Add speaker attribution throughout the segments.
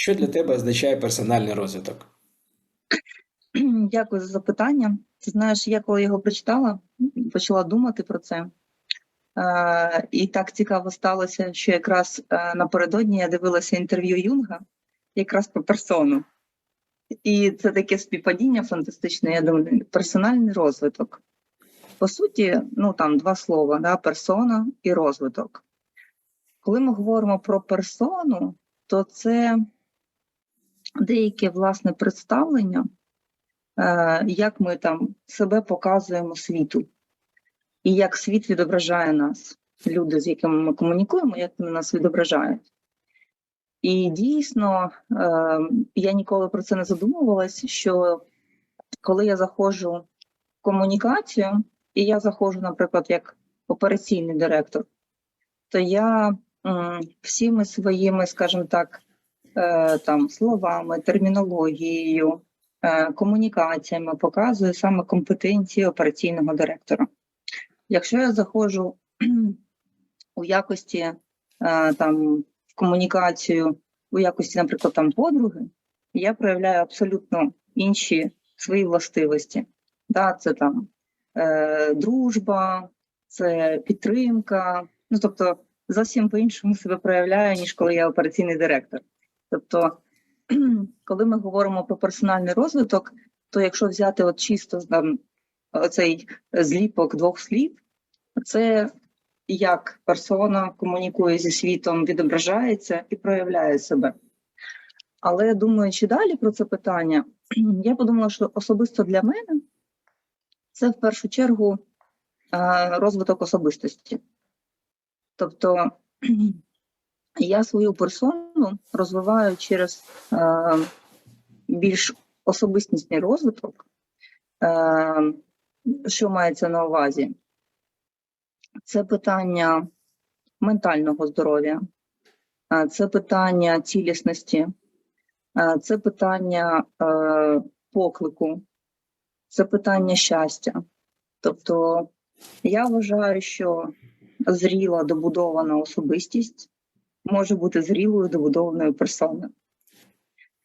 Speaker 1: Що для тебе означає персональний розвиток?
Speaker 2: Дякую за запитання. Ти знаєш, я коли його прочитала, почала думати про це. Е, і так цікаво сталося, що якраз е, напередодні я дивилася інтерв'ю Юнга якраз про персону. І це таке співпадіння фантастичне, я думаю, персональний розвиток. По суті, ну там два слова: да, персона і розвиток. Коли ми говоримо про персону, то це деяке власне представлення е, як ми там себе показуємо світу, і як світ відображає нас, люди, з якими ми комунікуємо, як вони нас відображають. І дійсно, е, я ніколи про це не задумувалась, що коли я заходжу в комунікацію, і я заходжу, наприклад, як операційний директор, то я всіми своїми, скажімо так, там словами, термінологією, е, комунікаціями показую саме компетенції операційного директора. Якщо я заходжу у якості е, там в комунікацію, у якості, наприклад, там подруги, я проявляю абсолютно інші свої властивості. Да, це там е, дружба, це підтримка. Ну тобто зовсім по-іншому себе проявляю, ніж коли я операційний директор. Тобто, коли ми говоримо про персональний розвиток, то якщо взяти от чисто там оцей зліпок двох слів, це як персона комунікує зі світом, відображається і проявляє себе. Але думаючи далі про це питання, я подумала, що особисто для мене це в першу чергу е, розвиток особистості. Тобто я свою персону розвиваю через е, більш особистісний розвиток, е, що мається на увазі. Це питання ментального здоров'я, е, це питання цілісності, е, це питання е, поклику, це питання щастя. Тобто я вважаю, що зріла добудована особистість може бути зрілою добудованою персоною.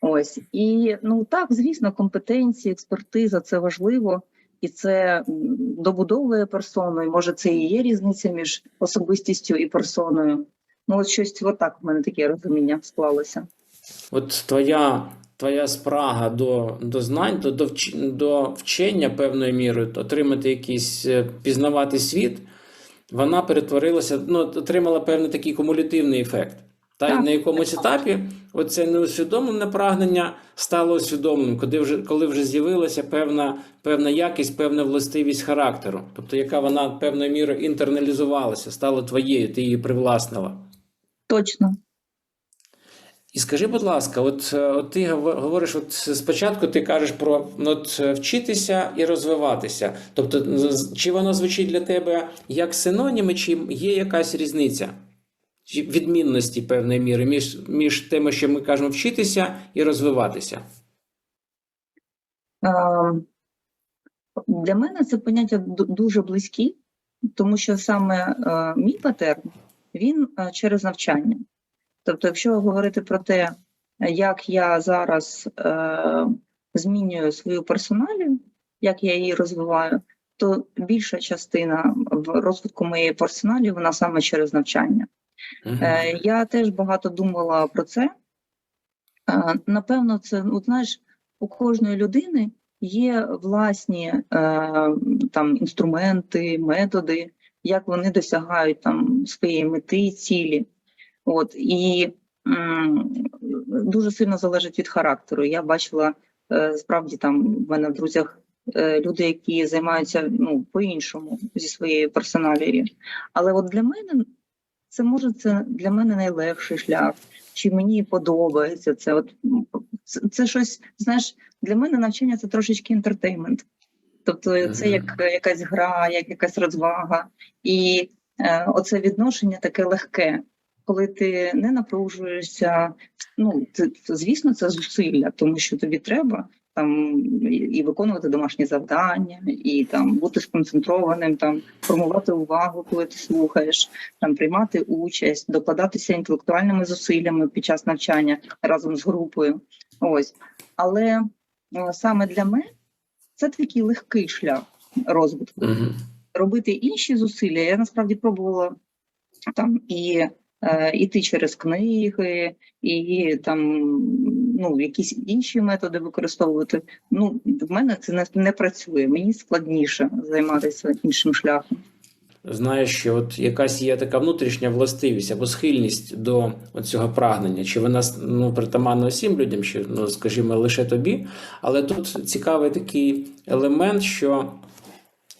Speaker 2: Ось і ну так, звісно, компетенції, експертиза це важливо, і це добудовує персону. І може це і є різниця між особистістю і персоною. Ну, от щось отак в мене таке розуміння склалося.
Speaker 1: От твоя, твоя спрага до, до знань, до, до, вч- до вчення певною мірою, отримати якийсь е, пізнавати світ, вона перетворилася, ну, отримала певний такий кумулятивний ефект. Та й
Speaker 2: Так.
Speaker 1: на якомусь етапі оце неусвідомлене прагнення стало усвідомленим, коли вже, коли вже з'явилася певна, певна якість, певна властивість характеру, тобто яка вона певною мірою інтерналізувалася, стала твоєю, ти її привласнила.
Speaker 2: Точно.
Speaker 1: І скажи, будь ласка, от, е, от ти говориш, от спочатку ти кажеш про ну, от, е, вчитися і розвиватися. Тобто, чи воно звучить для тебе як синоніми, чи є якась різниця? Відмінності певної міри між, між тими, що ми кажемо вчитися і розвиватися?
Speaker 2: Ем, Для мене це поняття дуже близькі, тому що саме е, мій патерн він через навчання. Тобто, якщо говорити про те, як я зараз е, змінюю свою персоналію, як я її розвиваю, то більша частина в розвитку моєї персоналі вона саме через навчання. Е, Я теж багато думала про це. Е, Напевно, це ну, знаєш, у кожної людини є власні е, там інструменти, методи, як вони досягають там своєї мети, цілі. От і м, дуже сильно залежить від характеру. Я бачила е, справді там в мене в друзях е, люди, які займаються ну по-іншому зі своєю персоналією. Але от для мене це може це для мене найлегший шлях, чи мені подобається це. От це, це щось, знаєш, для мене навчання це трошечки інтертеймент. Тобто це як якась гра, як якась розвага. І е, оце відношення таке легке, коли ти не напружуєшся. Ну, це, звісно, це зусилля, тому що тобі треба там і- виконувати домашні завдання, і там бути сконцентрованим, там формувати увагу, коли ти слухаєш, там приймати участь, докладатися інтелектуальними зусиллями під час навчання разом з групою. Ось, але е, саме для мене це такий легкий шлях розвитку
Speaker 1: Угу.
Speaker 2: робити інші зусилля. Я насправді пробувала там і іти через книги, і там ну якісь інші методи використовувати. Ну в мене це не, не працює. Мені складніше займатися іншим шляхом.
Speaker 1: Знаєш, що от якась є така внутрішня властивість або схильність до цього прагнення, чи вона ну, притаманна усім людям, чи ну, скажімо, лише тобі. Але тут цікавий такий елемент, що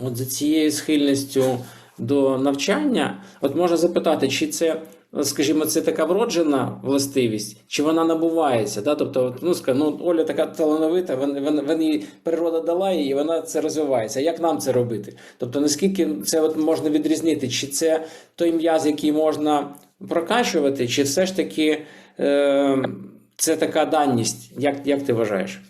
Speaker 1: от за цією схильністю до навчання, от можна запитати, чи це. Скажімо, це така вроджена властивість, чи вона набувається? Да? Тобто, ну ну, Оля така талановита, вон, вон, вон природа дала і вона це розвивається. Як нам це робити? Тобто, наскільки це от можна відрізнити, чи це той м'яз, який можна прокачувати, чи все ж таки е, це така даність? Як, як ти вважаєш?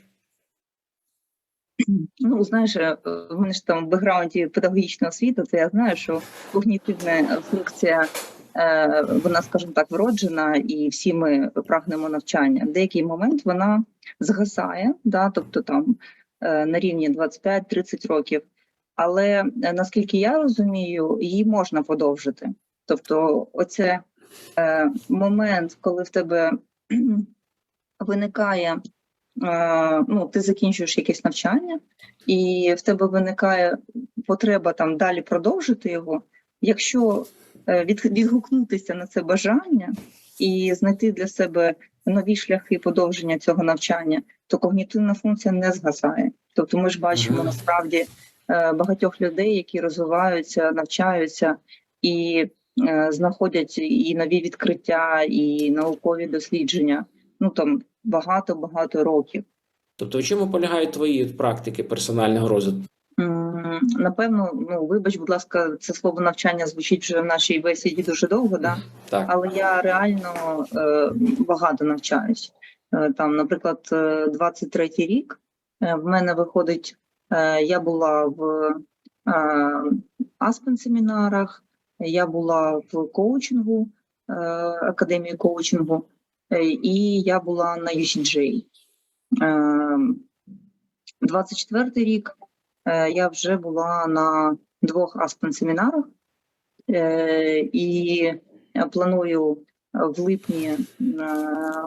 Speaker 2: Ну, знаєш, в мене ж там в бекграунді педагогічної освіти, то я знаю, що когнітивна функція, вона, скажімо так, вроджена, і всі ми прагнемо навчання. В деякий момент вона згасає, да, тобто там е, на рівні 25-30 років. Але е, наскільки я розумію, її можна подовжити. Тобто, оце е, момент, коли в тебе виникає е, ну, ти закінчуєш якесь навчання, і в тебе виникає потреба там далі продовжити його. Якщо е, відгукнутися на це бажання і знайти для себе нові шляхи подовження цього навчання, то когнітивна функція не згасає. Тобто, ми ж бачимо насправді е, багатьох людей, які розвиваються, навчаються і е, знаходять і нові відкриття, і наукові дослідження. Ну там багато багато років.
Speaker 1: Тобто, в чому полягають твої практики персонального розвитку?
Speaker 2: Напевно, ну вибач, будь ласка, це слово навчання звучить вже в нашій бесіді дуже довго, да?
Speaker 1: Так.
Speaker 2: але я реально е, багато навчаюсь. Е, там, наприклад, е, 23-й рік е, в мене виходить, е, я була в е, Аспен семінарах, я була в коучингу, е, академії коучингу, е, і я була на UCJ. Е, 24-й рік е, я вже була на двох Аспен семінарах е, і планую в липні е,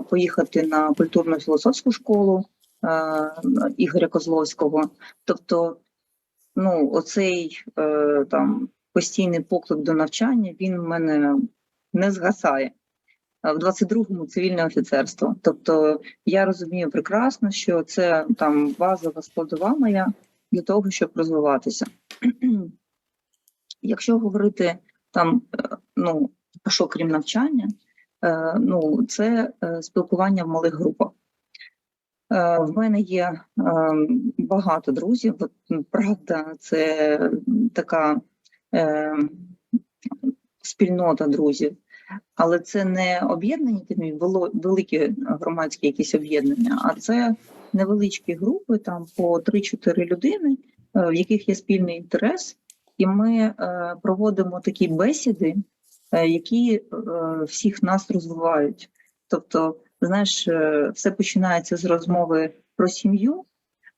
Speaker 2: поїхати на культурно-філософську школу е, Ігоря Козловського. Тобто, ну, оцей е, там постійний поклик до навчання він в мене не згасає. В 22-му цивільне офіцерство. Тобто я розумію прекрасно, що це там базова складова моя для того, щоб розвиватися. Якщо говорити там, е, ну що крім навчання, е, ну це е, спілкування в малих групах. В мене є багато друзів. Правда, це така спільнота друзів, але це не вело- великі громадські якісь об'єднання, а це невеличкі групи, там по 3-4 людини, е, в яких є спільний інтерес, і ми е, проводимо такі бесіди, е, які всіх нас розвивають. Тобто, знаєш, все починається з розмови про сім'ю,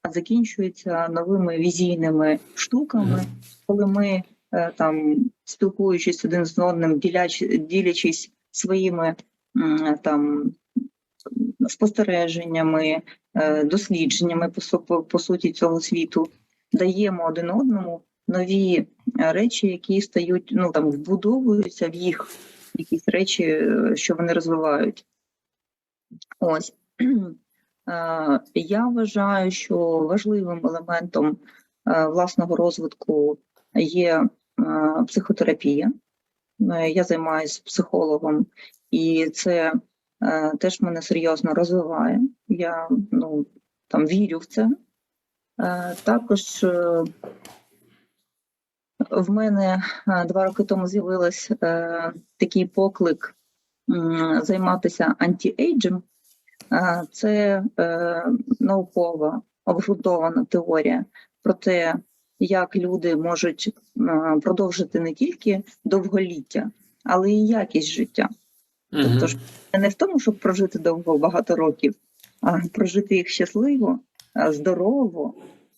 Speaker 2: а закінчується новими візійними штуками, коли ми там спілкуючись один з одним, ділячись своїми там спостереженнями, дослідженнями по, суті цього світу, даємо один одному нові е, речі, які стають, ну там вбудовуються в їх якісь речі, е, що вони розвивають. Ось. Е, Я вважаю, що важливим елементом е, власного розвитку є е, психотерапія. Е, Я займаюся психологом, і це е, теж мене серйозно розвиває. Я ну, там вірю в це. Е, Також е, в мене е, два роки тому з'явилась е, такий поклик займатися антіейджем. Е, Це е, наукова обґрунтована теорія про те, як люди можуть е, продовжити не тільки довголіття, але і якість життя. Тобто ж не в тому, щоб прожити довго багато років, а прожити їх щасливо, здорово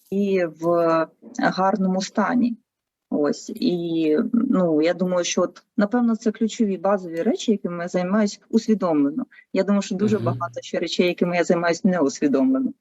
Speaker 2: і в гарному стані. Ось і ну я думаю, що от напевно це ключові базові речі, якими я займаюся усвідомлено. Я думаю, що дуже багато ще речей, якими я займаюся неусвідомлено.